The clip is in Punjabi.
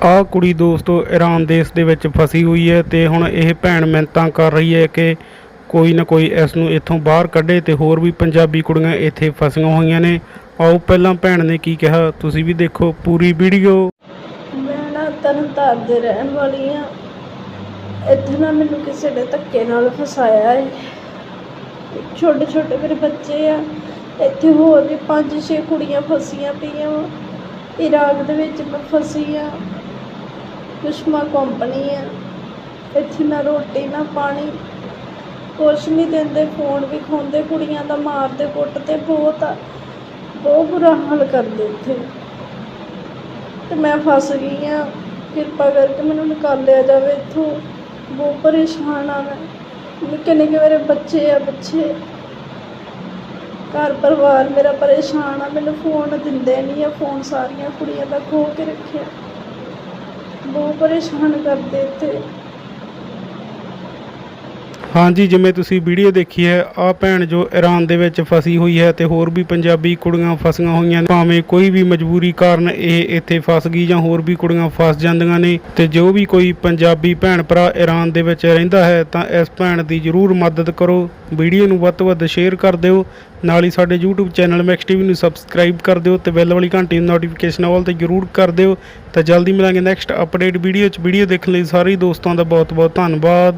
ਆਹ ਕੁੜੀ ਦੋਸਤੋ ਈਰਾਨ ਦੇਸ਼ ਦੇ ਵਿੱਚ ਫਸੀ ਹੋਈ ਹੈ ਤੇ ਹੁਣ ਇਹ ਭੈਣ ਮਿੰਨਤਾਂ ਕਰ ਰਹੀ ਹੈ ਕਿ ਕੋਈ ਨਾ ਕੋਈ ਇਸ ਨੂੰ ਇੱਥੋਂ ਬਾਹਰ ਕੱਢੇ ਤੇ ਹੋਰ ਵੀ ਪੰਜਾਬੀ ਕੁੜੀਆਂ ਇੱਥੇ ਫਸੀਆਂ ਹੋਈਆਂ ਨੇ। ਆਓ ਪਹਿਲਾਂ ਭੈਣ ਨੇ ਕੀ ਕਿਹਾ, ਤੁਸੀਂ ਵੀ ਦੇਖੋ ਪੂਰੀ ਵੀਡੀਓ। ਮੈਂ ਨਾ ਤਰਨਤਾਰਨ ਦੇ ਰਹਿਣ ਵਾਲੀ ਆ ਇੱਥੇ ਨਾ ਮੈਨੂੰ ਕਿਸੇ ਨੇ ਧੱਕੇ ਨਾਲ ਫਸਾਇਆ ਹੈ ਛੋਟੇ ਛੋਟੇ ਮੇਰੇ ਬੱਚੇ ਆ। ਇੱਥੇ ਹੋਰ ਵੀ ਪੰਜ ਛੇ ਕੁੜੀਆਂ ਫਸੀਆਂ ਪਈਆਂ ਵਾ। ਇਰਾਕ ਦੇ ਵਿੱਚ ਮੈਂ ਫਸੀ ਆ। ਕੁਸ਼ਮਾ ਕੰਪਨੀ ਆ ਇੱਥੇ ਨਾ ਰੋਟੀ ਨਾ ਪਾਣੀ ਕੁਛ ਨਹੀਂ ਦਿੰਦੇ ਫੋਨ ਵੀ ਖੋਂਦੇ, ਕੁੜੀਆਂ ਦਾ ਮਾਰਦੇ ਕੁੱਟਦੇ ਬਹੁਤ ਆ, ਬਹੁਤ ਬੁਰਾ ਹਾਲ ਕਰਦੇ ਇੱਥੇ। ਤੇ ਮੈਂ ਫਸ ਗਈ ਆ ਕਿਰਪਾ ਕਰਕੇ ਮੈਨੂੰ ਨਿਕਾਲਿਆ ਜਾਵੇ ਇੱਥੋਂ। ਬਹੁਤ ਪਰੇਸ਼ਾਨ ਆ ਮੈਂ। ਨਿੱਕੇ ਨਿੱਕੇ ਮੇਰੇ ਬੱਚੇ ਆ ਬੱਚੇ ਘਰ ਪਰਿਵਾਰ ਮੇਰਾ ਪਰੇਸ਼ਾਨ ਆ। ਮੈਨੂੰ ਫੋਨ ਦਿੰਦੇ ਨਹੀਂ ਆ। ਫੋਨ ਸਾਰੀਆਂ ਕੁੜੀਆਂ ਦਾ ਖੋ ਕੇ ਰੱਖਿਆ। ਬਹੁਤ ਪਰੇਸ਼ਾਨ ਕਰਦੇ ਇੱਥੇ ਹਾਂਜੀ, ਜਿਵੇਂ ਤੁਸੀਂ ਵੀਡੀਓ ਦੇਖੀ ਹੈ, ਆਹ ਭੈਣ ਜੋ ਈਰਾਨ ਦੇ ਵਿੱਚ ਫਸੀ ਹੋਈ ਹੈ ਤੇ ਹੋਰ ਵੀ ਪੰਜਾਬੀ ਕੁੜੀਆਂ ਫਸੀਆਂ ਹੋਈਆਂ ਨੇ। ਭਾਵੇਂ ਕੋਈ ਵੀ ਮਜਬੂਰੀ ਕਾਰਨ ਇਹ ਇੱਥੇ ਫਸ ਗਈ ਜਾਂ ਹੋਰ ਵੀ ਕੁੜੀਆਂ ਫਸ ਜਾਂਦੀਆਂ ਨੇ ਤੇ ਜੋ ਵੀ ਕੋਈ ਪੰਜਾਬੀ ਭੈਣ ਭਰਾ ਈਰਾਨ ਦੇ ਵਿੱਚ ਰਹਿੰਦਾ ਹੈ, ਤਾਂ ਇਸ ਭੈਣ ਦੀ ਜਰੂਰ ਮਦਦ ਕਰੋ। ਵੀਡੀਓ ਨੂੰ ਵੱਧ ਤੋਂ ਵੱਧ ਸ਼ੇਅਰ ਕਰ ਦਿਓ। ਨਾਲ ਹੀ ਸਾਡੇ YouTube ਚੈਨਲ ਮੈਕਸ ਟੀਵੀ ਨੂੰ ਸਬਸਕ੍ਰਾਈਬ ਕਰ ਦਿਓ ਤੇ ਬੈਲ ਵਾਲੀ ਘੰਟੀ ਨੂੰ ਨੋਟੀਫਿਕੇਸ਼ਨ ਆਲ ਤੇ ਜਰੂਰ ਕਰ ਦਿਓ। ਤਾਂ ਜਲਦੀ ਮਿਲਾਂਗੇ ਨੈਕਸਟ ਅਪਡੇਟ ਵੀਡੀਓ 'ਚ। ਵੀਡੀਓ ਦੇਖਣ ਲਈ ਸਾਰੇ ਦੋਸਤਾਂ ਦਾ ਬਹੁਤ ਬਹੁਤ ਧੰਨਵਾਦ।